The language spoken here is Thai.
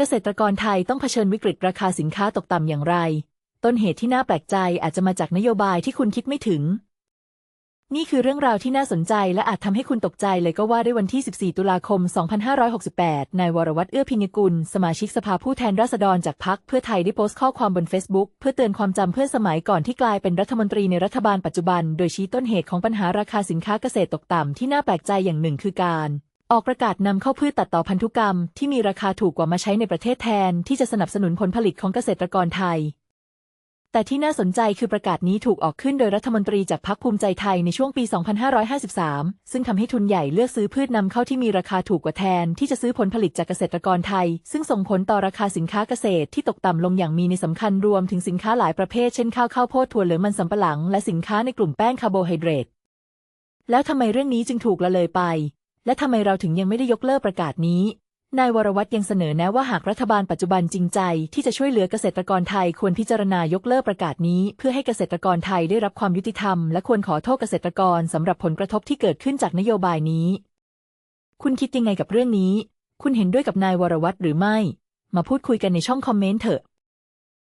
เกษตรกรไทยต้องเผชิญวิกฤตราคาสินค้าตกต่ำอย่างไร ต้นเหตุที่น่าแปลกใจอาจจะมาจากนโยบายที่คุณคิดไม่ถึง นี่คือเรื่องราวที่น่าสนใจและอาจทำให้คุณตกใจเลยก็ว่าได้วันที่ 14 ตุลาคม 2568 นายวรวัตรเอื้อพิญญกุล สมาชิกสภาผู้แทนราษฎรจากพรรคเพื่อไทยได้โพสต์ข้อความบน Facebook เพื่อเตือนความจำเพื่อนสมัยก่อนที่กลายเป็นรัฐมนตรีในรัฐบาลปัจจุบัน โดยชี้ต้นเหตุของปัญหาราคาสินค้าเกษตรตกต่ำที่น่าแปลกใจอย่างหนึ่งคือการ ออกประกาศนำเข้าพืชตัดต่อพันธุกรรมที่มีราคาถูกกว่ามาใช้ในประเทศแทน ที่จะสนับสนุนผลผลิตของเกษตรกรไทย แต่ที่น่าสนใจคือประกาศนี้ถูกออกขึ้นโดยรัฐมนตรีจากพรรคภูมิใจไทยในช่วงปี 2553 ซึ่งทำให้ทุนใหญ่เลือกซื้อพืชนำเข้าที่มีราคาถูกกว่าแทน ที่จะซื้อผลผลิตจากเกษตรกรไทย ซึ่งส่งผลต่อราคาสินค้าเกษตรที่ตกต่ำลงอย่างมีในสำคัญรวมถึงสินค้าหลายประเภทเช่นข้าวข้าวโพดถั่วเหลืองมันสำปะหลัง และสินค้าในกลุ่มแป้งคาร์โบไฮเดรตแล้วทำไมเรื่องนี้จึงถูกละเลยไป และทำไมเราถึงยังไม่ได้ยกเลิกประกาศนี้ นายวรวัตรยังเสนอแนะว่าหากรัฐบาลปัจจุบันจริงใจ ที่จะช่วยเหลือเกษตรกรไทยควรพิจารณายกเลิกประกาศนี้ เพื่อให้เกษตรกรไทยได้รับความยุติธรรม และควรขอโทษเกษตรกรสำหรับผลกระทบที่เกิดขึ้นจากนโยบายนี้ คุณคิดยังไงกับเรื่องนี้ คุณเห็นด้วยกับนายวรวัตรหรือไม่ มาพูดคุยกันในช่องคอมเมนต์เถอะ